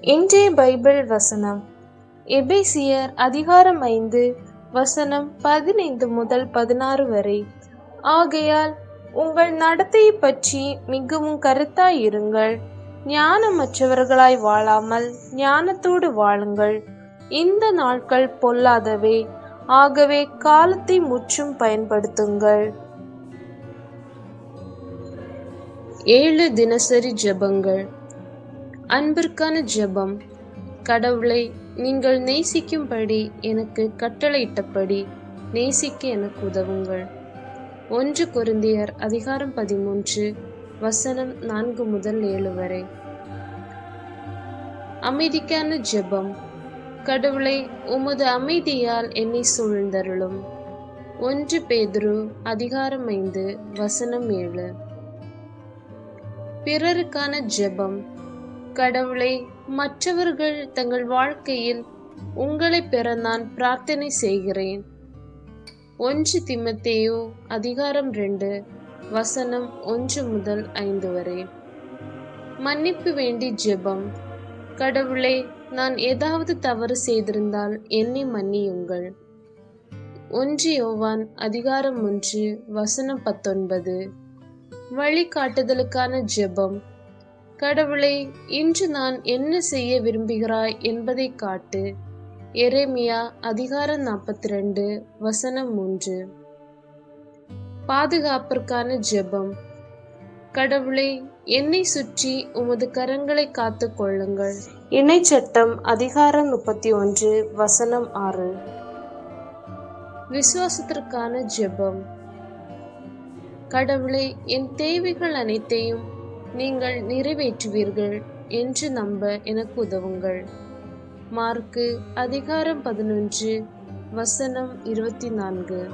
இன்றைய பைபிள் வசனம். எபேசியர் அதிகாரம் ஐந்து வசனம் பதினைந்து முதல் பதினாறு வரை. ஆகையால் உங்கள் நடத்தையை பற்றி மிகவும் கருத்தாயிருங்கள். ஞானமற்றவர்களாய் வாழாமல் ஞானத்தோடு வாழுங்கள். இந்த நாட்கள் பொல்லாதவை ஆகவே காலத்தை முற்றும் பயன்படுத்துங்கள். ஏழு தினசரி ஜெபங்கள். அன்பிற்கான ஜெபம். கடவுளை நீங்கள் நேசிக்கும்படி எனக்கு கட்டளையிட்டபடி நேசிக்க எனக்கு உதவுங்கள். ஒன்று குருந்தியர் அதிகாரம் பதிமூன்று வசனம் நான்கு முதல் ஏழு வரை. அமைதிக்கான ஜெபம். கடவுளை உமது அமைதியால் என்னை சூழ்ந்தருளும். ஒன்று பேதுரு அதிகாரம் ஐந்து வசனம் ஏழு. பிறருக்கான ஜெபம். கடவுளை மற்றவர்கள் தங்கள் வாழ்க்கையில் உங்களை பெற நான் பிரார்த்தனை செய்கிறேன். ஒன்று திமத்தேயு அதிகாரம் ரெண்டு வசனம் ஒன்று முதல் ஐந்து வரை. மன்னிப்பு வேண்டி ஜெபம். கடவுளே நான் ஏதாவது தவறு செய்திருந்தால் என்னை மன்னியுங்கள். ஒன்று யோவான் அதிகாரம் ஒன்று வசனம் பத்தொன்பது. வழிகாட்டுதலுக்கான ஜெபம். கடவுளே இன்று நான் என்ன செய்ய விரும்புகிறாய் என்பதை காட்டு. எரேமியா அதிகாரம் நாற்பத்தி ரெண்டு வசனம் மூன்று பாதுகாப்பிற்கான ஜெபம். கடவுளே என்னை சுற்றி உமது கரங்களை காத்து கொள்ளுங்கள். இணைச்சட்டம் அதிகாரம் முப்பத்தி ஒன்று வசனம் ஆறு. விசுவாசத்திற்கான ஜெபம். கடவுளே என் தேவைகள் அனைத்தையும் நீங்கள் நிறைவேற்றுவீர்கள் என்று நம்ப எனக்கு உதவுங்கள். மார்க்கு அதிகாரம் பதினொன்று வசனம் இருபத்தி நான்கு